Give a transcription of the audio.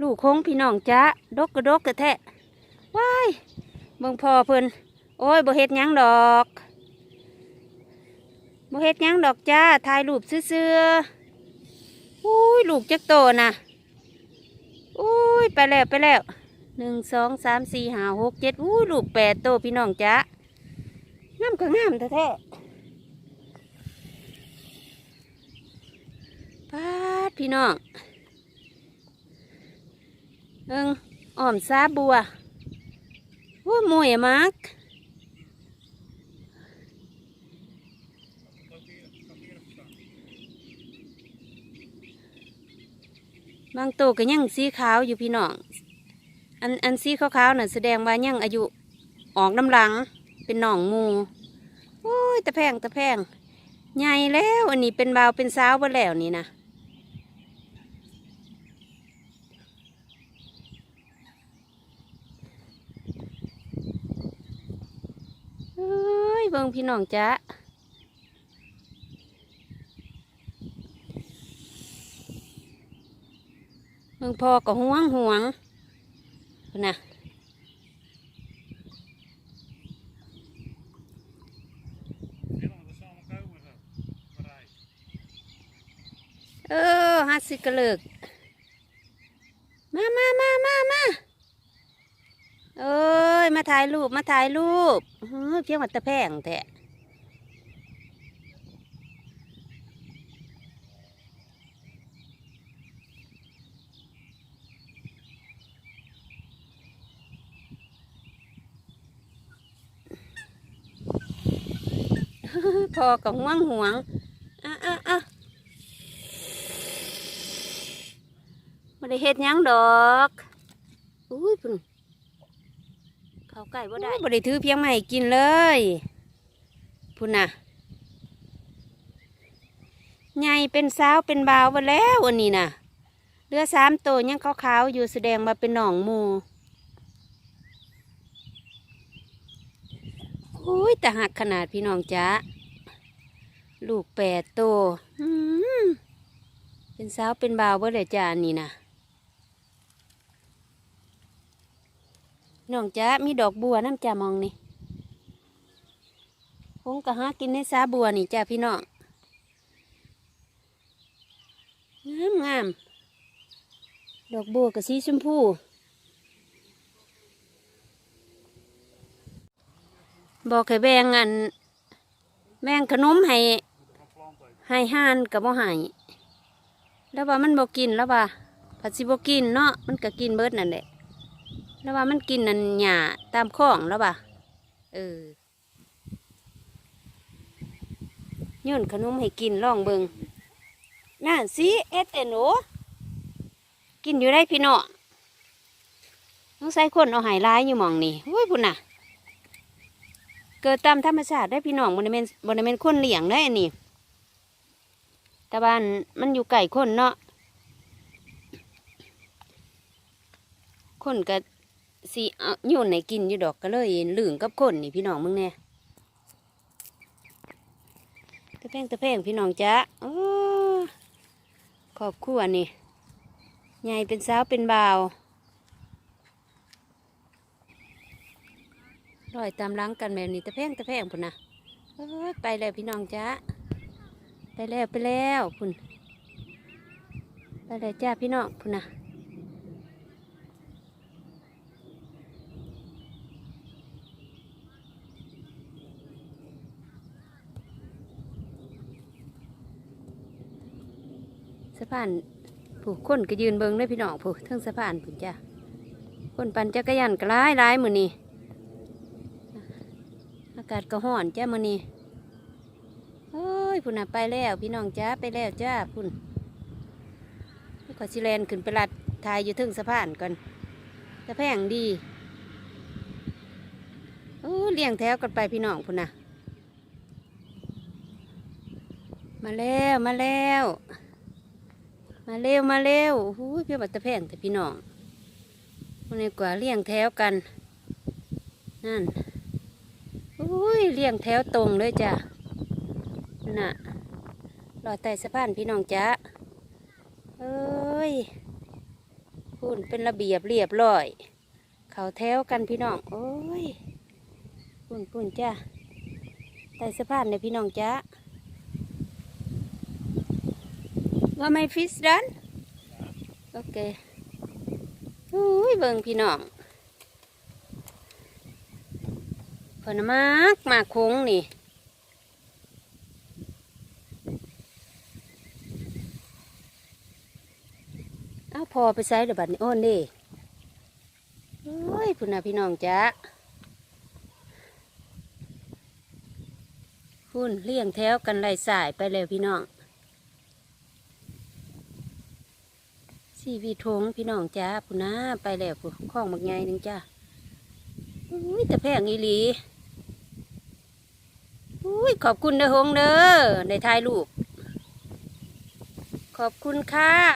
ลูกคงพี่น้องจ้าดกกระดกกระแทะว้ายเบิ่งพ่อเพิ่นโอ้ยบ่เฮ็ดยังดอกบ่เฮ็ดยังดอกจ้าถ่ายรูปซื่อๆอุ้ยลูกจักโตนะอุ้ยไปแล้วไปแล้วหนึ่งสองสามสี่ห้าหกเจ็ดอุ้ยลูกแปดโตพี่น้องจ้างามก็งามแท้ๆปาดพี่น้อง เอิงอ้อมซาบัวว่ามวยมากบางตัวก็ยังสีขาวอยู่พี่น้อง อันอันสีขาวๆน่ะแสดงว่ายังอายุออกน้ำหลัง เป็นหนองมูโอ้ยตะแพงตะแพงใหญ่แล้ว อันนี้เป็นบาวเป็นสาวไปแล้วนี่นะ เอ้ย เบิ่งพี่น้องจ้ะเบิ่งพ่อก็ห่วงห่วงนะเออฮัดสิกระเลิก มามามามามาเอ้ ย มาถ่ายรูป มาถ่ายรูปเพียงวัดตะแพงแท้พอกับห่วงห่วงอะอะอะไม่ได้เฮ็ดยังดอก อุ้ยพุ่น เขาไก่บ่ได้บ่ได้ถือเพียงไม่กินเลยพุ่นน่ะใหญ่เป็นสาวเป็นบ่าวไปแล้วอันนี้น่ะเรือสามตัวยังขาวๆอยู่แสดงมาเป็นหนองมูอุ้ยแต่หักขนาดพี่น้องจ้าลูกแปดตัวเป็นสาวเป็นบ่าวบ่เลยจ้านนี้น่ะ น้องจ้ามีดอกบัวน้ำจ่ามองนี่คงก็หากินในสาบัวนี่จ้าพี่น้องงามงามดอกบัวกับสีชมพูบอกให้แบ่งอันแบ่งขนมให้ให้ห่านกับบ่ให้แล้วว่ามันบ่กินแล้วว่าผัดสิบ่กินเนาะมันก็กินเบิดนั่นแหละ แล้วว่ามันกินนันหญ้าตามข้องแล้วป่ะเออยื่นขนมให้กินลองเบิงน่าสิเอเอ็นกินอยู่ได้พี่น้อต้องใส่คนเอาหายร้ายอยู่มองนี่เฮ้ยพุ่นน่ะ เกิดตามธรรมชาติได้พี่น้องบริเวณบริเวณคนเลี้ยงได้อันนี้ต่บ้านมันอยู่ไก่คนเนาะคนก็ สิเอาโยนไหนกินอยู่ดอกก็เลยหลืงกับคนนี่พี่น้องมึงเนี่ยตะแพงตะแพงพี่น้องจ้าโอ้ขอบครัวนี่ใหญ่เป็นสาวเป็นบ่าวลอยตามล้างกันแบบนี้ตะแพงตะแพงพุ่นนะไปแล้วพี่น้องจ้าไปแล้วไปแล้วพุ่นไปแล้วจ้าพี่น้องพุ่นนะ สะ พานผู้คนก็ยืนเบิงด้วยพี่น้องผู้ทั้งสะพานผู้จ้าคนปั่นจักรยานก็ร้ายร้ายมือนี้อากาศก็ห้อนจ้ามือนี้เฮ้ยพุ่นน่ะไปแล้วพี่น้องจ้าไปแล้วจ้าพุ่นขอชิแลนขึ้นไปลัดทายอยู่เทึงสะพานก่อนตะแพงดีโอ้เลี้ยงแถวกันไปพี่น้องพุ่นน่ะมาแล้วมาแล้ว มาเร็วมาเร็วหูยเพี่บัตรแพงแต่พี่น้องคนนี้กว่าเลี้ยงแถวกัน นั่นอุ้ยเลี้ยงแถวตรงเลยจ้ะน่ะรอไต่สะพานพี่น้องจ้ะเอ้ยพูนเป็นระเบียบเรียบร้อย เขาแถวกันพี่น้องโอ้ยพูนพูนจ้าใต้สะพานเนี่ยพี่น้องจ้า ว่าไม่ฟิสดันโอเคอุ้ยเบิ่งพี่น้องเพนมากมาคงนี่เอาพอไปใส่เดี๋ยวบัดนี้โอ้นดิโอ้ยพุ่นนะพี่น้องจ้าพุ่นเลี้ยงแถวกันไล่สายไปแล้วพี่น้อง สีวีทงพี่น้องจ้าพุ่นาไปแล้วพุ่นข้องบักไงนึงจ้าอุ้ยแต่แพงอีหลีอุ้ยขอบคุณเด้อหงเด้อในท้ายลูกขอบคุณค่ะ